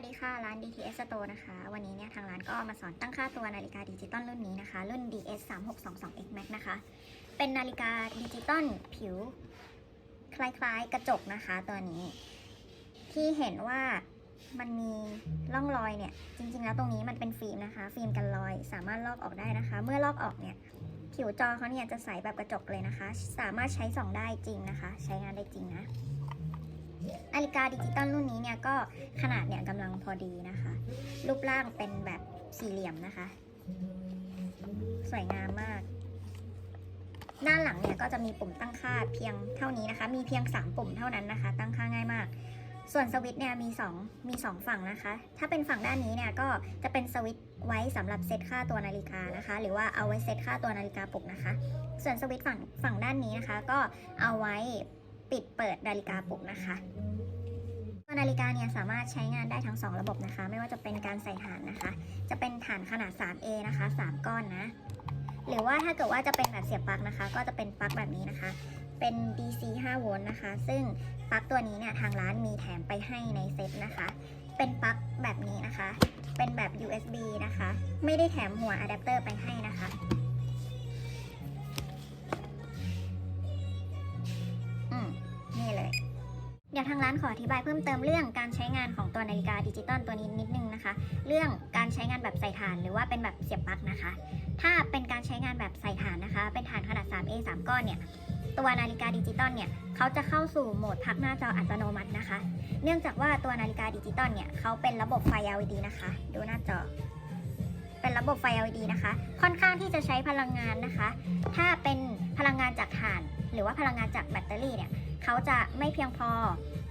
วัสดีค่ะ ร้าน DTS Store นะคะ วันนี้เนี่ยทางร้านก็มาสอนตั้งค่าตัวนาฬิกาดิจิตอลรุ่นนี้นะคะ รุ่น DS 3 6 2 2 X Max นะคะ เป็นนาฬิกาดิจิตอลผิว คล้ายๆ กระจกนะคะตัวนี้ ที่เห็นว่ามันมีร่องรอยเนี่ย จริงๆ แล้วตรงนี้มันเป็นฟิล์มนะคะ ฟิล์มกันรอยสามารถลอกออกได้นะคะ เมื่อลอกออกเนี่ย ผิวจอเขาเนี่ยจะใสแบบกระจกเลยนะคะ สามารถใช้ส่องได้จริงนะคะ ใช้งานได้จริงนะ นาฬิกาดิจิตอลรุ่นนี้เนี่ยก็ขนาดเนี่ยกำลังพอดีนะคะ รูปร่างเป็นแบบสี่เหลี่ยมนะคะ สวยงามมาก ด้านหลังเนี่ยก็จะมีปุ่มตั้งค่าเพียงเท่านี้นะคะ มีเพียง 3 ปุ่มเท่านั้นนะคะ ตั้งค่าง่ายมาก ส่วนสวิตช์เนี่ยมี2มี 2 ฝั่งนะคะ ถ้าเป็นฝั่งด้านนี้เนี่ยก็จะเป็นสวิตช์ไว้สำหรับเซตค่าตัวนาฬิกานะคะ หรือว่าเอาไว้เซตค่าตัวนาฬิกาปลุกนะคะ ส่วนสวิตช์ฝั่งฝั่งด้านนี้นะคะ ก็เอาไว้ ปิดเปิดนาฬิกาปลุกนะคะตัวนาฬิกาเนี่ยสามารถใช้งานได้ทั้ง 2 ระบบนะคะ ไม่ว่าจะเป็นการใส่ฐานนะคะ จะเป็นฐานขนาด 3A นะคะ 3 ก้อนนะ หรือว่าถ้าเกิดว่าจะเป็นแบบเสียบปลั๊กนะคะ ก็จะเป็นปลั๊กแบบนี้นะคะ เป็น DC 5 โวลต์นะคะ ซึ่งปลั๊กตัวนี้เนี่ยทางร้านมีแถมไปให้ในเซ็ตนะคะ เป็นปลั๊กแบบนี้นะคะ เป็นแบบ USB นะคะ ไม่ได้แถมหัวอะแดปเตอร์ไปให้นะคะ เดี๋ยวทางร้านขออธิบายเพิ่มเติมเรื่องการใช้งานของตัวนาฬิกาดิจิตอลตัวนี้นิดนึงนะคะ เรื่องการใช้งานแบบใส่ถ่านหรือว่าเป็นแบบเสียบปลั๊กนะคะ ถ้าเป็นการใช้งานแบบใส่ถ่านนะคะ เป็นถ่านขนาด 3A 3 ก้อนเนี่ย ตัวนาฬิกาดิจิตอลเนี่ยเขาจะเข้าสู่โหมดพักหน้าจออัตโนมัตินะคะ เนื่องจากว่าตัวนาฬิกาดิจิตอลเนี่ยเขาเป็นระบบไฟ LED นะคะ ดูหน้าจอเป็นระบบไฟ LED นะคะ ค่อนข้างที่จะใช้พลังงานนะคะ ถ้าเป็นพลังงานจากถ่าน หรือว่าพลังงานจากแบตเตอรี่เนี่ย เขาจะไม่เพียงพอ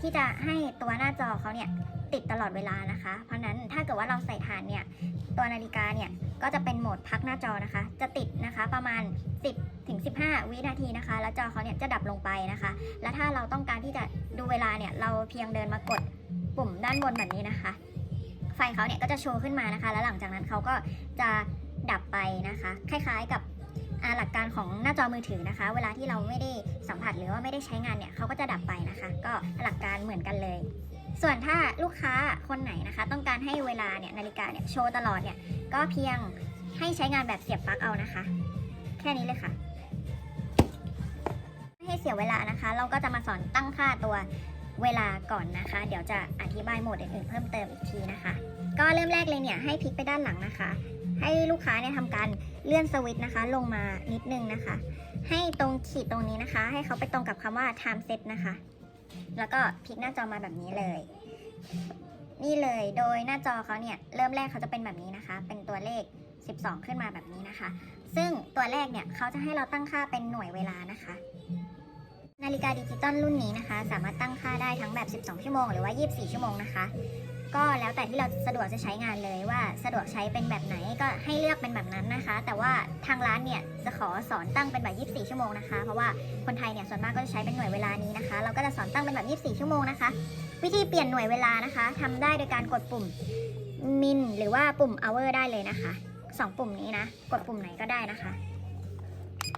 ที่จะให้ตัวหน้าจอเขาเนี่ยติดตลอดเวลานะคะ เพราะนั้นถ้าเกิดว่าเราใส่ถ่านเนี่ยตัวนาฬิกาเนี่ยก็จะเป็นโหมดพักหน้าจอนะคะ จะติดนะคะประมาณ 10ถึง15 วินาทีนะคะ แล้วจอเขาเนี่ยจะดับลงไปนะคะ แล้วถ้าเราต้องการที่จะดูเวลาเนี่ยเราเพียงเดินมากดปุ่มด้านบนแบบนี้นะคะ ไฟเขาเนี่ยก็จะโชว์ขึ้นมานะคะ แล้วหลังจากนั้นเขาก็จะดับไปนะคะ คล้ายๆกับ หลักการของหน้าจอมือถือนะคะ เวลาที่เราไม่ได้สัมผัสหรือว่าไม่ได้ใช้งานเนี่ยเขาก็จะดับไปนะคะ ก็หลักการเหมือนกันเลย ส่วนถ้าลูกค้าคนไหนนะคะ ต้องการให้เวลาเนี่ยนาฬิกาเนี่ยโชว์ตลอดเนี่ยก็เพียงให้ใช้งานแบบเสียบปลั๊กเอานะคะ แค่นี้เลยค่ะไม่ให้เสียเวลานะคะ เราก็จะมาสอนตั้งค่าตัวเวลาก่อนนะคะ เดี๋ยวจะอธิบายโหมดอื่นๆเพิ่มเติมอีกทีนะคะ ก็เริ่มแรกเลยเนี่ยให้พลิกไปด้านหลังนะคะ ให้ลูกค้าเนี่ยทำการ เลื่อนสวิตช์นะคะ ลงมานิดนึงนะคะ ให้ตรงขีดตรงนี้นะคะ ให้เขาไปตรงกับคำว่า time set นะคะ แล้วก็พลิกหน้าจอมาแบบนี้เลย นี่เลยโดยหน้าจอเขาเนี่ยเริ่มแรกเขาจะเป็นแบบนี้นะคะ เป็นตัวเลข 12 ขึ้นมาแบบนี้นะคะ ซึ่งตัวแรกเนี่ยเขาจะให้เราตั้งค่าเป็นหน่วยเวลานะคะนาฬิกาดิจิตอลรุ่นนี้นะคะ สามารถตั้งค่าได้ทั้งแบบ 12 ชั่วโมง หรือว่า 24 ชั่วโมงนะคะ ก็แล้วแต่ที่เราสะดวกจะใช้งานเลยว่าสะดวกใช้เป็นแบบไหนก็ให้เลือกเป็นแบบนั้นนะคะ แต่ว่าทางร้านเนี่ยจะขอสอนตั้งเป็นแบบ 24 ชั่วโมงนะคะ เพราะว่าคนไทยเนี่ยส่วนมากก็จะใช้เป็นหน่วยเวลานี้นะคะ เราก็จะสอนตั้งเป็นแบบ 24 ชั่วโมงนะคะ วิธีเปลี่ยนหน่วยเวลานะคะทำได้โดยการกดปุ่มมินหรือว่าปุ่ม hour ได้เลยนะคะสองปุ่มนี้นะ กดปุ่มไหนก็ได้นะคะ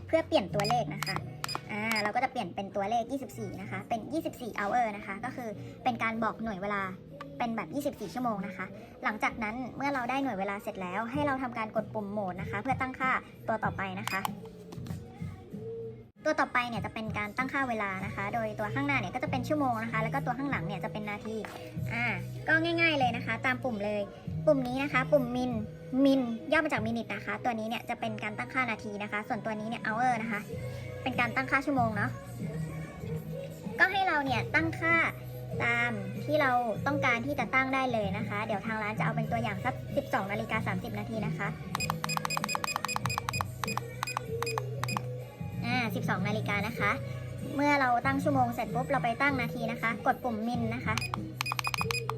เพื่อเปลี่ยนตัวเลขนะคะอ่าเราก็จะเปลี่ยนเป็นตัวเลข 24 นะคะ เป็น 24 hour นะคะ ก็คือเป็นการบอกหน่วยเวลา เป็นแบบ 24 ชั่วโมงนะคะ หลังจากนั้นเมื่อเราได้หน่วยเวลาเสร็จแล้ว ให้เราทำการกดปุ่มโหมดนะคะ เพื่อตั้งค่าตัวต่อไปนะคะ ตัวต่อไปเนี่ยจะเป็นการตั้งค่าเวลานะคะ โดยตัวข้างหน้าเนี่ยก็จะเป็นชั่วโมงนะคะ แล้วก็ตัวข้างหลังเนี่ยจะเป็นนาที อ่า ก็ง่าย ๆเลยนะคะ ตามปุ่มเลย ปุ่มนี้นะคะ ปุ่มมิน มินย่อมาจากมินิทนะคะ ตัวนี้เนี่ยจะเป็นการตั้งค่านาทีนะคะ ส่วนตัวนี้เนี่ย hour นะคะ เป็นการตั้งค่าชั่วโมงเนาะ ก็ให้เราเนี่ยตั้งค่า ตามที่เราต้องการที่จะตั้งได้เลยนะคะ เดี๋ยวทางร้านจะเอาเป็นตัวอย่างสัก 12นาฬิกา30 นาทีนะคะอ่า12นาฬิกานะคะ เมื่อเราตั้งชั่วโมงเสร็จปุ๊บเราไปตั้งนาทีนะคะ กดปุ่มมินนะคะ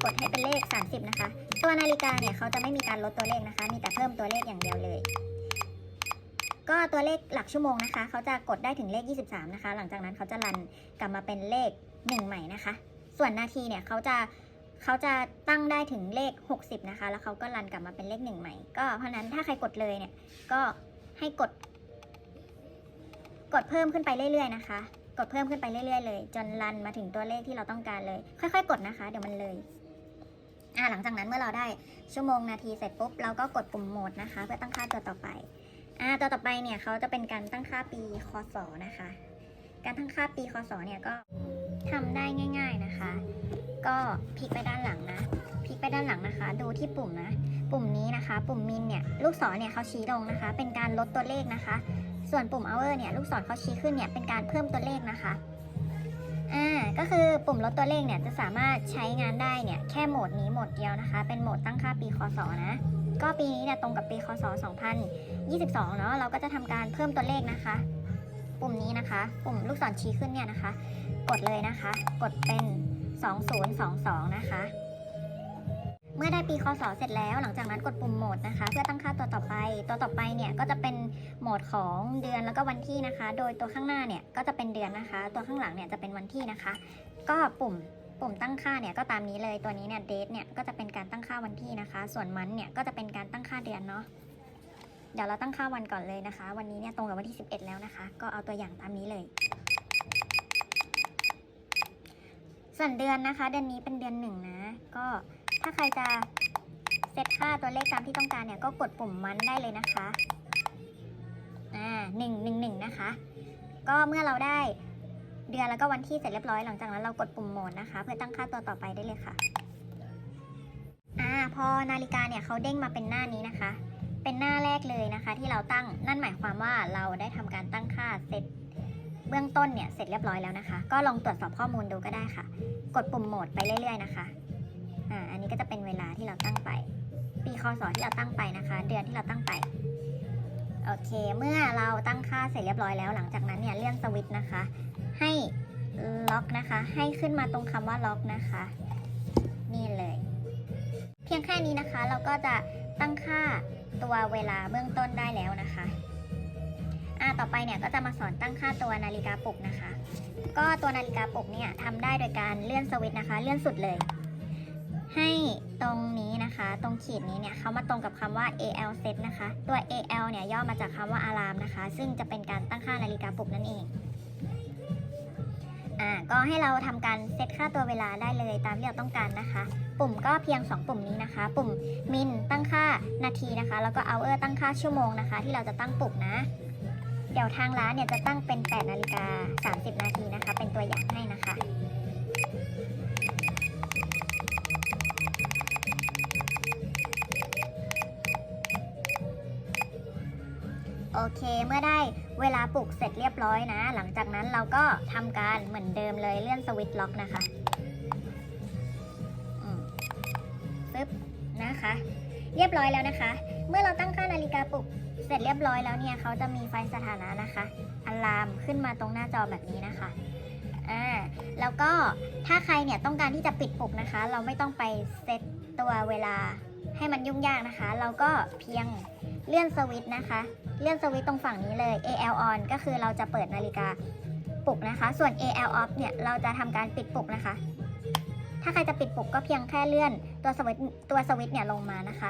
กดให้เป็นเลข 30 นะคะ ตัวนาฬิกาเนี่ยเขาจะไม่มีการลดตัวเลขนะคะ มีแต่เพิ่มตัวเลขอย่างเดียวเลย ก็ตัวเลขหลักชั่วโมงนะคะเขาจะกดได้ถึงเลข 23 นะคะ หลังจากนั้นเขาจะรันกลับมาเป็นเลข 1 ใหม่นะคะ ส่วนนาทีเนี่ยเขาจะเขาจะตั้งได้ถึงเลข 60 นะคะ แล้วเขาก็รันกลับมาเป็นเลข1ใหม่ ก็เพราะฉะนั้นถ้าใครกดเลยเนี่ย ก็ให้กด กดเพิ่มขึ้นไปเรื่อย ๆ นะคะ กดเพิ่มขึ้นไปเรื่อย ๆ เลย จนรันมาถึงตัวเลขที่เราต้องการเลย ค่อย ๆ กดนะคะ เดี๋ยวมันเลยอ่าหลังจากนั้นเมื่อเราได้ชั่วโมงนาทีเสร็จปุ๊บเราก็กดปุ่มโหมดนะคะ เพื่อตั้งค่าตัวต่อไปอ่าตัวต่อไปเนี่ยเขาจะเป็นการตั้งค่าปีคศนะคะ การตั้งค่าปีคศเนี่ยก็ ทำได้ง่าย ๆนะคะ ก็พลิกไปด้านหลังนะพลิกไปด้านหลังนะคะ ดูที่ปุ่มนะ ปุ่มนี้นะคะ ปุ่มมินเนี่ยลูกศรเนี่ยเขาชี้ลงนะคะ เป็นการลดตัวเลขนะคะ ส่วนปุ่ม hour เนี่ยลูกศรเขาชี้ขึ้นเนี่ยเป็นการเพิ่มตัวเลขนะคะอ่าก็คือปุ่มลดตัวเลขเนี่ยจะสามารถใช้งานได้เนี่ยแค่โหมดนี้โหมดเดียวนะคะ เป็นโหมดตั้งค่าปีคศนะก็ปีนี้เนี่ยตรงกับปีคศ 2022 เนาะเราก็จะทำการเพิ่มตัวเลขนะคะ ปุ่มนี้นะคะ ปุ่มลูกศรชี้ขึ้นเนี่ยนะคะ กดเลยนะคะ กดเป็น 2022 นะคะ เมื่อได้ปีคศเสร็จแล้ว หลังจากนั้นกดปุ่มโหมดนะคะ เพื่อตั้งค่าตัวต่อไป ตัวต่อไปเนี่ยก็จะเป็นโหมดของเดือนแล้วก็วันที่นะคะ โดยตัวข้างหน้าเนี่ยก็จะเป็นเดือนนะคะ ตัวข้างหลังเนี่ยจะเป็นวันที่นะคะ ก็ปุ่มปุ่มตั้งค่าเนี่ยก็ตามนี้เลยตัวนี้เนี่ยเดทเนี่ยก็จะเป็นการตั้งค่าวันที่นะคะ ส่วนมันเนี่ยก็จะเป็นการตั้งค่าเดือนเนาะเดี๋ยวเราตั้งค่าวันก่อนเลยนะคะ วันนี้เนี่ยตรงกับวันที่ 11 แล้วนะคะ ก็เอาตัวอย่างตามนี้เลย ส่วนเดือนนะคะ เดือนนี้เป็นเดือนหนึ่งนะ ก็ถ้าใครจะเซตค่าตัวเลขตามที่ต้องการเนี่ยก็กดปุ่มมันได้เลยนะคะ อ่าหนึ่งหนึ่งหนึ่งนะคะ ก็เมื่อเราได้เดือนแล้วก็วันที่เสร็จเรียบร้อยหลังจากนั้นเรากดปุ่มโหมดนะคะ เพื่อตั้งค่าตัวต่อไปได้เลยค่ะ อ่าพอนาฬิกาเนี่ยเขาเด้งมาเป็นหน้านี้นะคะ เป็นหน้าแรกเลยนะคะ ที่เราตั้งนั่นหมายความว่าเราได้ทำการตั้งค่าเสร็จ เบื้องต้นเนี่ยเสร็จเรียบร้อยแล้วนะคะ ก็ลองตรวจสอบข้อมูลดูก็ได้ค่ะ กดปุ่มโหมดไปเรื่อยๆนะคะอ่าอันนี้ก็จะเป็นเวลาที่เราตั้งไป ปีคศที่เราตั้งไปนะคะ เดือนที่เราตั้งไปโอเค เมื่อเราตั้งค่าเสร็จเรียบร้อยแล้ว หลังจากนั้นเนี่ยเลื่อนสวิตช์นะคะ ให้ล็อกนะคะ ให้ขึ้นมาตรงคำว่าล็อกนะคะ นี่เลย เพียงแค่นี้นะคะเราก็จะตั้งค่าตัวเวลาเบื้องต้นได้แล้วนะคะ อ่าต่อไปเนี่ยก็จะมาสอนตั้งค่าตัวนาฬิกาปลุกนะคะ ก็ตัวนาฬิกาปลุกเนี่ยทำได้โดยการเลื่อนสวิตช์นะคะ เลื่อนสุดเลย ให้ตรงนี้นะคะ ตรงขีดนี้เนี่ยเขามาตรงกับคำว่า AL set นะคะ ตัว AL เนี่ยย่อมาจากคำว่า alarm นะคะ ซึ่งจะเป็นการตั้งค่านาฬิกาปลุกนั่นเองอ่าก็ให้เราทำการเซตค่าตัวเวลาได้เลยตามที่เราต้องการนะคะ ปุ่มก็เพียง 2 ปุ่มนี้นะคะ ปุ่ม min ตั้งค่านาทีนะคะ แล้วก็ hour ตั้งค่าชั่วโมงนะคะ ที่เราจะตั้งปลุกนะ เดี๋ยวทางร้านเนี่ยจะตั้งเป็น 8 นาฬิกา 30 นาทีนะคะ เป็นตัวอย่างให้นะคะโอเค เมื่อได้เวลาปลุกเสร็จเรียบร้อยนะ หลังจากนั้นเราก็ทำการเหมือนเดิมเลยเลื่อนสวิตช์ล็อกนะคะอืมปึ๊บนะคะ เรียบร้อยแล้วนะคะ เมื่อเราตั้งค่านาฬิกาปลุก เสร็จเรียบร้อยแล้วเนี่ยเขาจะมีไฟสถานะนะคะอะลามขึ้นมาตรงหน้าจอแบบนี้นะคะอ่าแล้วก็ถ้าใครเนี่ยต้องการที่จะปิดปลุกนะคะ เราไม่ต้องไปเซตตัวเวลาให้มันยุ่งยากนะคะ เราก็เพียงเลื่อนสวิตช์นะคะ เลื่อนสวิตช์ตรงฝั่งนี้เลย AL on ก็คือเราจะเปิดนาฬิกาปลุกนะคะ ส่วน AL off เนี่ยเราจะทำการปิดปลุกนะคะ ถ้าใครจะปิดปลุกก็เพียงแค่เลื่อนตัวสวิตช์ตัวสวิตช์เนี่ยลงมานะคะ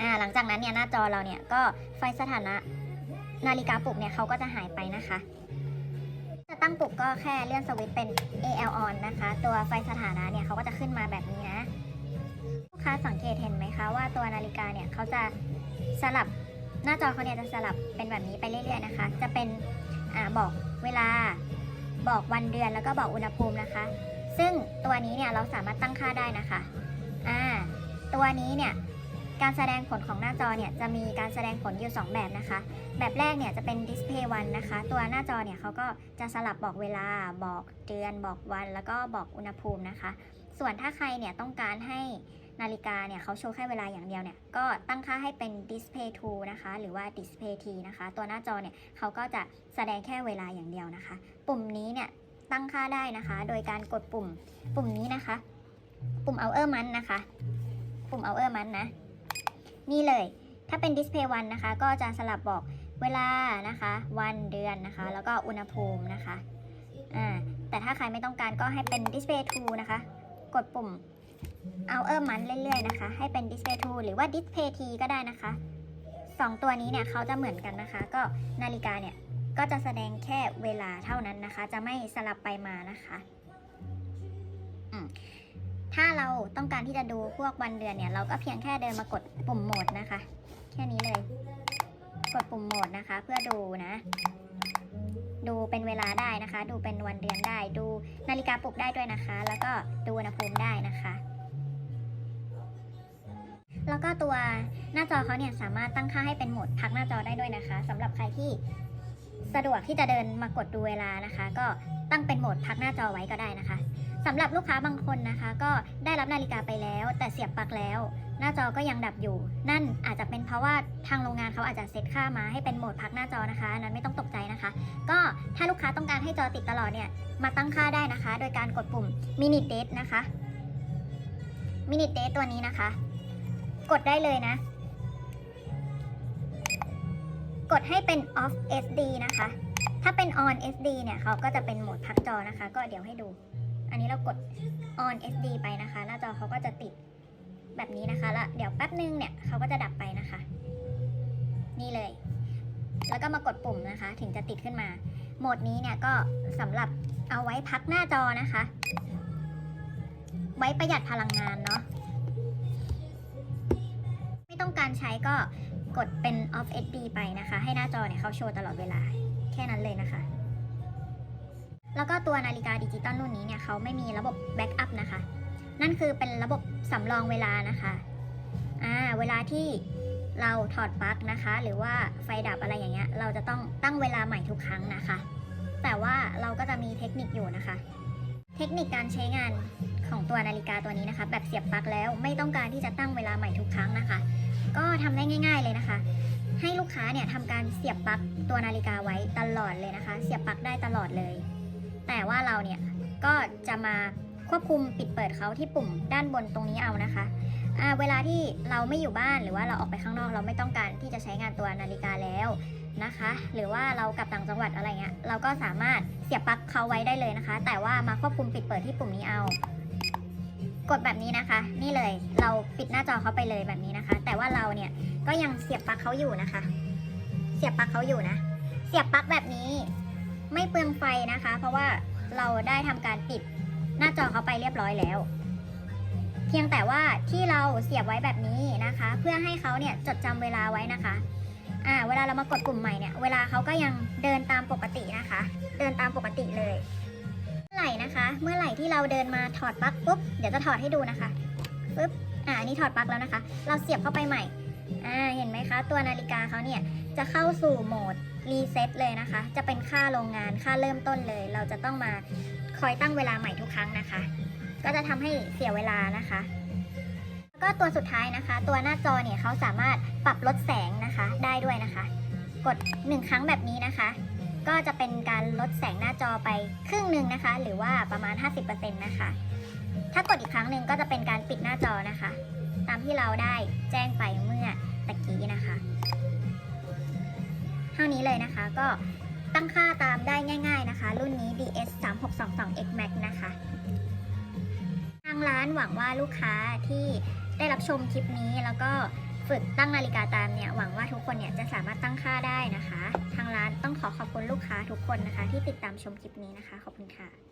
อ่าหลังจากนั้นเนี่ยหน้าจอเราเนี่ยก็ไฟสถานะนาฬิกาปลุกเนี่ยเขาก็จะหายไปนะคะจะตั้งปลุกก็แค่เลื่อนสวิตช์เป็น AL on นะคะ ตัวไฟสถานะเนี่ยเขาก็จะขึ้นมาแบบนี้นะลูกค้าสังเกตเห็นไหมคะว่าตัวนาฬิกาเนี่ยเขาจะสลับหน้าจอเขาเนี่ยจะสลับเป็นแบบนี้ไปเรื่อยๆนะคะ จะเป็นอาบอกเวลาบอกวันเดือนแล้วก็บอกอุณหภูมินะคะ ซึ่งตัวนี้เนี่ยเราสามารถตั้งค่าได้นะคะอ่าตัวนี้เนี่ย การแสดงผลของหน้าจอเนี่ยจะมีการแสดงผลอยู่ 2 แบบนะคะ แบบแรกเนี่ยจะเป็น display วันนะคะ ตัวหน้าจอเนี่ยเขาก็จะสลับบอกเวลาบอกเดือนบอกวัน แล้วก็บอกอุณหภูมินะคะ ส่วนถ้าใครเนี่ยต้องการให้นาฬิกาเนี่ยเขาโชว์แค่เวลาอย่างเดียวเนี่ยก็ตั้งค่าให้เป็น display to นะคะ หรือว่า display t นะคะ ตัวหน้าจอเนี่ยเขาก็จะแสดงแค่เวลาอย่างเดียวนะคะ ปุ่มนี้เนี่ยตั้งค่าได้นะคะ โดยการกดปุ่มปุ่มนี้นะคะ ปุ่ม hour month นะคะ ปุ่ม hour month นะ นี่เลย ถ้าเป็น display วันนะคะ ก็จะสลับบอกเวลานะคะ วันเดือนนะคะ แล้วก็อุณหภูมินะคะอ่าแต่ถ้าใครไม่ต้องการก็ให้เป็น display to นะคะ กดปุ่ม hour month เรื่อยๆนะคะ ให้เป็น display to หรือว่า display t ก็ได้นะคะสองตัวนี้เนี่ยเขาจะเหมือนกันนะคะ ก็นาฬิกาเนี่ยก็จะแสดงแค่เวลาเท่านั้นนะคะ จะไม่สลับไปมานะคะ ถ้าเราต้องการที่จะดูพวกวันเดือนเนี่ย เราก็เพียงแค่เดินมากดปุ่มโหมดนะคะ แค่นี้เลย กดปุ่มโหมดนะคะ เพื่อดูนะ ดูเป็นเวลาได้นะคะ ดูเป็นวันเดือนได้ ดูนาฬิกาปลุกได้ด้วยนะคะ แล้วก็ดูอุณหภูมิได้นะคะแล้วก็ตัวหน้าจอเขาเนี่ยสามารถตั้งค่าให้เป็นโหมดพักหน้าจอได้ด้วยนะคะสำหรับใครที่สะดวกที่จะเดินมากดดูเวลานะคะ ก็ตั้งเป็นโหมดพักหน้าจอไว้ก็ได้นะคะ สำหรับลูกค้าบางคนนะคะ ก็ได้รับนาฬิกาไปแล้ว แต่เสียบปลั๊กแล้ว หน้าจอก็ยังดับอยู่ นั่นอาจจะเป็นเพราะว่าทางโรงงานเขาอาจจะเซตค่ามาให้เป็นโหมดพักหน้าจอนะคะอันนั้นไม่ต้องตกใจนะคะ ก็ถ้าลูกค้าต้องการให้จอติดตลอดเนี่ยมาตั้งค่าได้นะคะ โดยการกดปุ่ม Minute Date นะคะ Minute Date ตัวนี้นะคะ กดได้เลยนะ กดให้เป็น off SD นะคะ ถ้าเป็น on SD เนี่ยเขาก็จะเป็นโหมดพักจอนะคะ ก็เดี๋ยวให้ดู อันนี้เรากด on SD ไปนะคะ หน้าจอเขาก็จะติดแบบนี้นะคะ แล้วเดี๋ยวแป๊บนึงเนี่ยเขาก็จะดับไปนะคะ นี่เลย แล้วก็มากดปุ่มนะคะ ถึงจะติดขึ้นมา โหมดนี้เนี่ยก็สำหรับเอาไว้พักหน้าจอนะคะ ไว้ประหยัดพลังงานเนาะ ไม่ต้องการใช้ก็กดเป็น off SD ไปนะคะ ให้หน้าจอเนี่ยเขาโชว์ตลอดเวลา แค่นั้นเลยนะคะ แล้วก็ตัวนาฬิกาดิจิตอลรุ่นนี้เนี่ยเขาไม่มีระบบแบ็กอัพนะคะ นั่นคือเป็นระบบสำรองเวลานะคะอ่าเวลาที่เราถอดปลั๊กนะคะ หรือว่าไฟดับอะไรอย่างเงี้ย เราจะต้องตั้งเวลาใหม่ทุกครั้งนะคะ แต่ว่าเราก็จะมีเทคนิคอยู่นะคะ เทคนิคการใช้งานของตัวนาฬิกาตัวนี้นะคะ แบบเสียบปลั๊กแล้วไม่ต้องการที่จะตั้งเวลาใหม่ทุกครั้งนะคะ ก็ทำได้ง่าย ๆเลยนะคะ ให้ลูกค้าเนี่ยทำการเสียบปลั๊กตัวนาฬิกาไว้ตลอดเลยนะคะ เสียบปลั๊กได้ตลอดเลย แต่ว่าเราเนี่ยก็จะมาควบคุมปิดเปิดเขาที่ปุ่มด้านบนตรงนี้เอานะคะเวลาที่เราไม่อยู่บ้านหรือว่าเราออกไปข้างนอกเราไม่ต้องการที่จะใช้งานตัวนาฬิกาแล้วนะคะ หรือว่าเรากลับต่างจังหวัดอะไรเงี้ยเราก็สามารถเสียบปลั๊กเขาไว้ได้เลยนะคะ แต่ว่ามาควบคุมปิดเปิดที่ปุ่มนี้เอา กดแบบนี้นะคะ นี่เลยเราปิดหน้าจอเขาไปเลยแบบนี้นะคะ แต่ว่าเราเนี่ยก็ยังเสียบปลั๊กเขาอยู่นะคะ เสียบปลั๊กเขาอยู่นะ เสียบปลั๊กแบบนี้ ไม่เปลืองไฟนะคะ เพราะว่าเราได้ทำการปิดหน้าจอเขาไปเรียบร้อยแล้ว เพียงแต่ว่าที่เราเสียบไว้แบบนี้นะคะ เพื่อให้เขาเนี่ยจดจำเวลาไว้นะคะอ่าเวลาเรามากดปุ่มใหม่เนี่ยเวลาเขาก็ยังเดินตามปกตินะคะ เดินตามปกติเลย เมื่อไหร่นะคะ เมื่อไหร่ที่เราเดินมาถอดปลั๊กปุ๊บเดี๋ยวจะถอดให้ดูนะคะปุ๊บอ่าอันนี้ถอดปลั๊กแล้วนะคะ เราเสียบเข้าไปใหม่อ่าเห็นไหมคะ ตัวนาฬิกาเขาเนี่ยจะเข้าสู่โหมด รีเซ็ตเลยนะคะ จะเป็นค่าโรงงานค่าเริ่มต้นเลย เราจะต้องมาคอยตั้งเวลาใหม่ทุกครั้งนะคะ ก็จะทำให้เสียเวลานะคะ ก็ตัวสุดท้ายนะคะ ตัวหน้าจอเนี่ยเขาสามารถปรับลดแสงนะคะได้ด้วยนะคะ กด 1 ครั้งแบบนี้นะคะ ก็จะเป็นการลดแสงหน้าจอไปครึ่งหนึ่งนะคะ หรือว่าประมาณ 50%นะคะ ถ้ากดอีกครั้งหนึ่งก็จะเป็นการปิดหน้าจอนะคะ ตามที่เราได้แจ้งไปเมื่อตะกี้นะคะ เท่านี้เลยนะคะ ก็ตั้งค่าตามได้ง่าย ๆนะคะ รุ่นนี้ DS 3622 X Max นะคะ ทางร้านหวังว่าลูกค้าที่ได้รับชมคลิปนี้แล้วก็ฝึกตั้งนาฬิกาตามเนี่ยหวังว่าทุกคนเนี่ยจะสามารถตั้งค่าได้นะคะ ทางร้านต้องขอขอบคุณลูกค้าทุกคนนะคะ ที่ติดตามชมคลิปนี้นะคะ ขอบคุณค่ะ